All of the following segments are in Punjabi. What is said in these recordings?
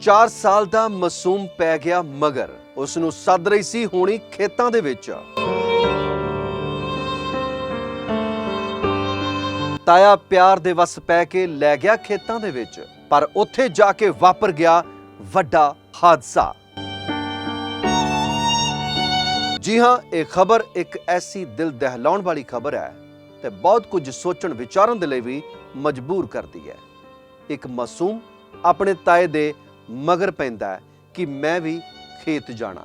4 ਸਾਲ ਦਾ ਮਾਸੂਮ ਪੈ ਗਿਆ ਮਗਰ ਉਸ ਨੂੰ ਸੱਦ ਰਹੀ ਸੀ ਹੋਣੀ ਖੇਤਾਂ ਦੇ ਵਿੱਚ। ਤਾਇਆ ਪਿਆਰ ਦੇ ਵਸ ਪੈ ਕੇ ਲੈ ਗਿਆ ਖੇਤਾਂ ਦੇ ਵਿੱਚ, ਪਰ ਉੱਥੇ ਜਾ ਕੇ ਵਾਪਰ ਗਿਆ ਵੱਡਾ ਹਾਦਸਾ। ਜੀ ਹਾਂ, ਇਹ ਖਬਰ ਇੱਕ ਐਸੀ ਦਿਲ ਦਹਿਲਾਉਣ ਵਾਲੀ ਖਬਰ ਹੈ ਤੇ ਬਹੁਤ ਕੁਝ ਸੋਚਣ ਵਿਚਾਰਨ ਦੇ ਲਈ ਵੀ ਮਜਬੂਰ ਕਰਦੀ ਹੈ। ਇੱਕ ਮਾਸੂਮ ਆਪਣੇ ਤਾਏ ਦੇ ਮਗਰ ਪੈਂਦਾ ਹੈ ਕਿ ਮੈਂ ਵੀ ਖੇਤ ਜਾਣਾ।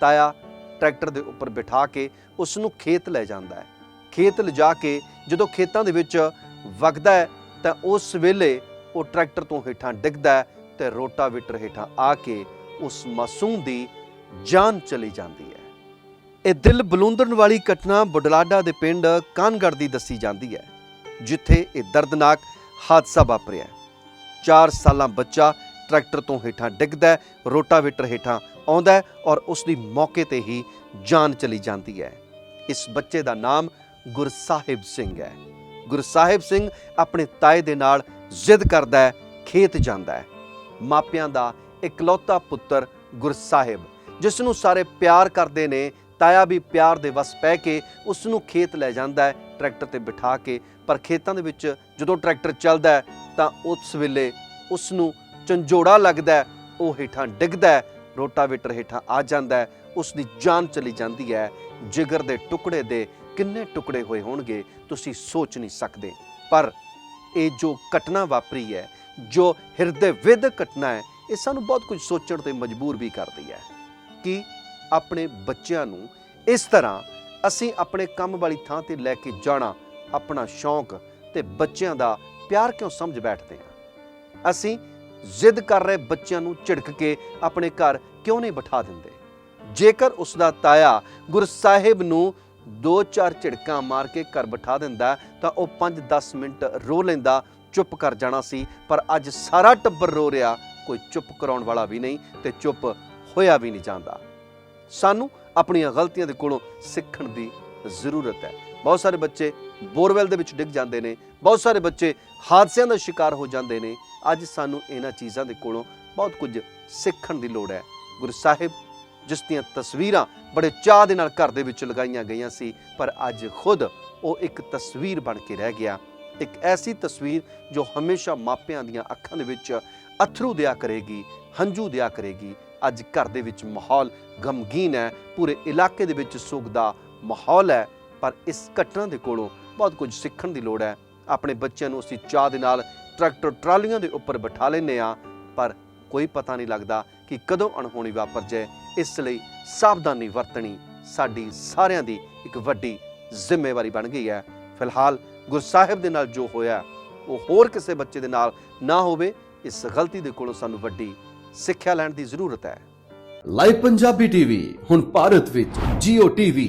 ਤਾਇਆ ਟਰੈਕਟਰ ਦੇ ਉੱਪਰ ਬਿਠਾ ਕੇ ਉਸ ਨੂੰ ਖੇਤ ਲੈ ਜਾਂਦਾ ਹੈ। ਖੇਤ ਲਿਜਾ ਕੇ ਜਦੋਂ ਖੇਤਾਂ ਦੇ ਵਿੱਚ ਵਗਦਾ ਹੈ ਤਾਂ ਉਸ ਵੇਲੇ ਉਹ ਟਰੈਕਟਰ ਤੋਂ ਹੇਠਾਂ ਡਿੱਗਦਾ ਹੈ ਤੇ ਰੋਟਾਵੇਟਰ ਹੇਠਾਂ ਆ ਕੇ ਉਸ ਮਾਸੂਮ ਦੀ ਜਾਨ ਚਲੀ ਜਾਂਦੀ ਹੈ। ਇਹ ਦਿਲ ਬਲੂੰਦਰਨ ਵਾਲੀ ਘਟਨਾ ਬੁਢਲਾਡਾ ਦੇ ਪਿੰਡ ਕਾਨਗੜ ਦੀ ਦੱਸੀ ਜਾਂਦੀ ਹੈ, ਜਿੱਥੇ ਇਹ ਦਰਦਨਾਕ ਹਾਦਸਾ ਵਾਪਰਿਆ 4 ਸਾਲਾਂ ਬੱਚਾ ਟਰੈਕਟਰ ਤੋਂ ਹੇਠਾਂ ਡਿੱਗਦਾ ਰੋਟਾਵੇਟਰ ਹੇਠਾਂ ਆਉਂਦਾ ਔਰ ਉਸ ਦੀ ਮੌਕੇ ਤੇ ਹੀ ਜਾਨ ਚਲੀ ਜਾਂਦੀ ਹੈ। ਇਸ ਬੱਚੇ ਦਾ ਨਾਮ ਗੁਰਸਾਹਿਬ ਸਿੰਘ ਹੈ। ਗੁਰਸਾਹਿਬ ਸਿੰਘ ਆਪਣੇ ਤਾਏ ਦੇ ਨਾਲ ਜ਼ਿੱਦ ਕਰਦਾ ਹੈ, ਖੇਤ ਜਾਂਦਾ ਹੈ। ਮਾਪਿਆਂ ਦਾ ਇਕਲੌਤਾ ਪੁੱਤਰ ਗੁਰਸਾਹਿਬ, ਜਿਸ ਨੂੰ ਸਾਰੇ ਪਿਆਰ ਕਰਦੇ ਨੇ, ਤਾਇਆ ਵੀ ਪਿਆਰ ਦੇ ਵਸ ਪੈ ਕੇ ਉਸ ਨੂੰ ਖੇਤ ਲੈ ਜਾਂਦਾ ਹੈ, ਟਰੈਕਟਰ ਤੇ ਬਿਠਾ ਕੇ। ਪਰ ਖੇਤਾਂ ਦੇ ਵਿੱਚ ਜਦੋਂ ਟਰੈਕਟਰ ਚੱਲਦਾ ਤਾਂ ਉਸ ਵੇਲੇ ਉਸ ਨੂੰ ਝੰਜੋੜਾ ਲੱਗਦਾ ਉਹ ਹੇਠਾਂ ਡਿੱਗਦਾ ਹੈ, ਰੋਟਾਵੇਟਰ ਹੇਠਾਂ ਆ ਜਾਂਦਾ ਹੈ ਉਸ ਦੀ ਜਾਨ ਚਲੀ ਜਾਂਦੀ ਹੈ। ਜਿਗਰ ਦੇ ਟੁਕੜੇ ਦੇ ਕਿੰਨੇ ਟੁਕੜੇ ਹੋਏ ਹੋਣਗੇ, ਤੁਸੀਂ ਸੋਚ ਨਹੀਂ ਸਕਦੇ। ਪਰ ਇਹ ਜੋ ਘਟਨਾ ਵਾਪਰੀ ਹੈ, ਜੋ ਹਿਰਦੇ ਵਿਦ ਘਟਨਾ ਹੈ, ਇਹ ਸਾਨੂੰ ਬਹੁਤ ਕੁਝ ਸੋਚਣ ਤੇ ਮਜਬੂਰ ਵੀ ਕਰਦੀ ਹੈ ਕਿ ਆਪਣੇ ਬੱਚਿਆਂ ਨੂੰ ਇਸ ਤਰ੍ਹਾਂ ਅਸੀਂ ਆਪਣੇ ਕੰਮ ਵਾਲੀ ਥਾਂ ਤੇ ਲੈ ਕੇ ਜਾਣਾ ਆਪਣਾ ਸ਼ੌਂਕ ਤੇ ਬੱਚਿਆਂ ਦਾ ਪਿਆਰ ਕਿਉਂ ਸਮਝ ਬੈਠਦੇ ਹਾਂ? ਅਸੀਂ ਜ਼ਿੱਦ ਕਰ ਰਹੇ ਬੱਚਿਆਂ ਨੂੰ ਝਿੜਕ ਕੇ ਆਪਣੇ ਘਰ ਕਿਉਂ ਨਹੀਂ ਬਿਠਾ ਦਿੰਦੇ? ਜੇਕਰ ਉਸ ਦਾ ਤਾਇਆ ਗੁਰਸਾਹਿਬ ਨੂੰ ਦੋ ਚਾਰ ਝਿੜਕਾਂ ਮਾਰ ਕੇ ਘਰ ਬਿਠਾ ਦਿੰਦਾ, ਤਾਂ ਉਹ 5-10 ਮਿੰਟ ਰੋ ਲੈਂਦਾ, ਚੁੱਪ ਕਰ ਜਾਣਾ ਸੀ। ਪਰ ਅੱਜ ਸਾਰਾ ਟੱਬਰ ਰੋ ਰਿਹਾ, ਕੋਈ ਚੁੱਪ ਕਰਾਉਣ ਵਾਲਾ ਵੀ ਨਹੀਂ ਤੇ ਚੁੱਪ ਹੋਇਆ ਵੀ ਨਹੀਂ ਜਾਂਦਾ। ਸਾਨੂੰ ਆਪਣੀਆਂ ਗਲਤੀਆਂ ਦੇ ਕੋਲੋਂ ਸਿੱਖਣ ਦੀ ਜ਼ਰੂਰਤ ਹੈ। ਬਹੁਤ ਸਾਰੇ ਬੱਚੇ ਬੋਰਵੈਲ ਦੇ ਵਿੱਚ ਡਿੱਗ ਜਾਂਦੇ ਨੇ। ਬਹੁਤ ਸਾਰੇ ਬੱਚੇ ਹਾਦਸਿਆਂ ਦਾ ਸ਼ਿਕਾਰ ਹੋ ਜਾਂਦੇ ਨੇ। ਅੱਜ ਸਾਨੂੰ ਇਹਨਾਂ ਚੀਜ਼ਾਂ ਦੇ ਕੋਲੋਂ ਬਹੁਤ ਕੁਝ ਸਿੱਖਣ ਦੀ ਲੋੜ ਹੈ। ਗੁਰੂ ਸਾਹਿਬ, ਜਿਸ ਦੀਆਂ ਤਸਵੀਰਾਂ ਬੜੇ ਚਾਹ ਦੇ ਨਾਲ ਘਰ ਦੇ ਵਿੱਚ ਲਗਾਈਆਂ ਗਈਆਂ ਸੀ, ਪਰ ਅੱਜ ਖੁਦ ਉਹ ਇੱਕ ਤਸਵੀਰ ਬਣ ਕੇ ਰਹਿ ਗਿਆ। ਇੱਕ ਐਸੀ ਤਸਵੀਰ ਜੋ ਹਮੇਸ਼ਾ ਮਾਪਿਆਂ ਦੀਆਂ ਅੱਖਾਂ ਦੇ ਵਿੱਚ ਅਥਰੂ ਦਿਆ ਕਰੇਗੀ, ਹੰਝੂ ਦਿਆ ਕਰੇਗੀ। ਅੱਜ ਘਰ ਦੇ ਵਿੱਚ ਮਾਹੌਲ ਗਮਗੀਨ ਹੈ। ਪੂਰੇ ਇਲਾਕੇ ਦੇ ਵਿੱਚ ਸੁੱਖ ਦਾ ਮਾਹੌਲ ਹੈ। ਪਰ ਇਸ ਘਟਨਾ ਦੇ ਕੋਲੋਂ ਬਹੁਤ ਕੁਝ ਸਿੱਖਣ ਦੀ ਲੋੜ ਹੈ। ਆਪਣੇ ਬੱਚਿਆਂ ਨੂੰ ਅਸੀਂ ਚਾਹ ਦੇ ਨਾਲ ਟਰੈਕਟਰ ਟਰਾਲੀਆਂ ਦੇ ਉੱਪਰ ਬਿਠਾ ਲੈਂਦੇ ਆ ਪਰ ਕੋਈ ਪਤਾ ਨਹੀਂ ਲੱਗਦਾ ਕਿ ਕਦੋਂ ਅਣਹੋਣੀ ਵਾਪਰ ਜਾਏ। ਇਸ ਲਈ ਸਾਵਧਾਨੀ ਵਰਤਣੀ ਸਾਡੀ ਸਾਰਿਆਂ ਦੀ ਇੱਕ ਵੱਡੀ ਜ਼ਿੰਮੇਵਾਰੀ ਬਣ ਗਈ ਹੈ। ਫਿਲਹਾਲ ਗੁਰਸਾਹਿਬ ਦੇ ਨਾਲ ਜੋ ਹੋਇਆ ਉਹ ਹੋਰ ਕਿਸੇ ਬੱਚੇ ਦੇ ਨਾਲ ਨਾ ਹੋਵੇ। ਇਸ ਗਲਤੀ ਦੇ ਕੋਲੋਂ ਸਾਨੂੰ ਵੱਡੀ ਸਿੱਖਿਆ ਲੈਣ ਦੀ ਜ਼ਰੂਰਤ ਹੈ। ਲਾਈਵ ਪੰਜਾਬੀ ਟੀਵੀ ਹੁਣ ਭਾਰਤ ਵਿੱਚ Jio TV,